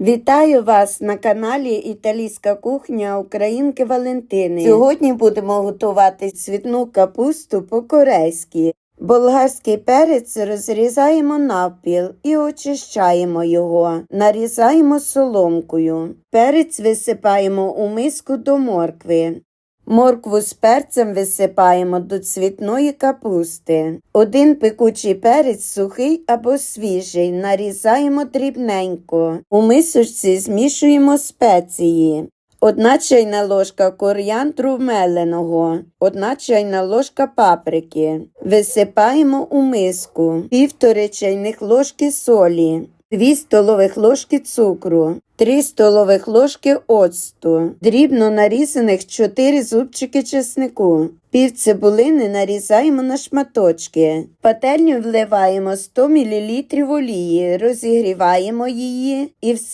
Вітаю вас на каналі Італійська кухня Українки Валентини. Сьогодні будемо готувати цвітну капусту по-корейськи. Болгарський перець розрізаємо навпіл і очищаємо його. Нарізаємо соломкою. Перець висипаємо у миску до моркви. Моркву з перцем висипаємо до цвітної капусти. Один пекучий перець сухий або свіжий нарізаємо дрібненько. У мисочці змішуємо спеції. Одна чайна ложка коріандру меленого, одна чайна ложка паприки. Висипаємо у миску півтори чайних ложки солі, 2 столових ложки цукру, 3 столових ложки оцту, дрібно нарізаних 4 зубчики чеснику. Пів цибулини нарізаємо на шматочки. Пательню вливаємо 100 мл олії, розігріваємо її і все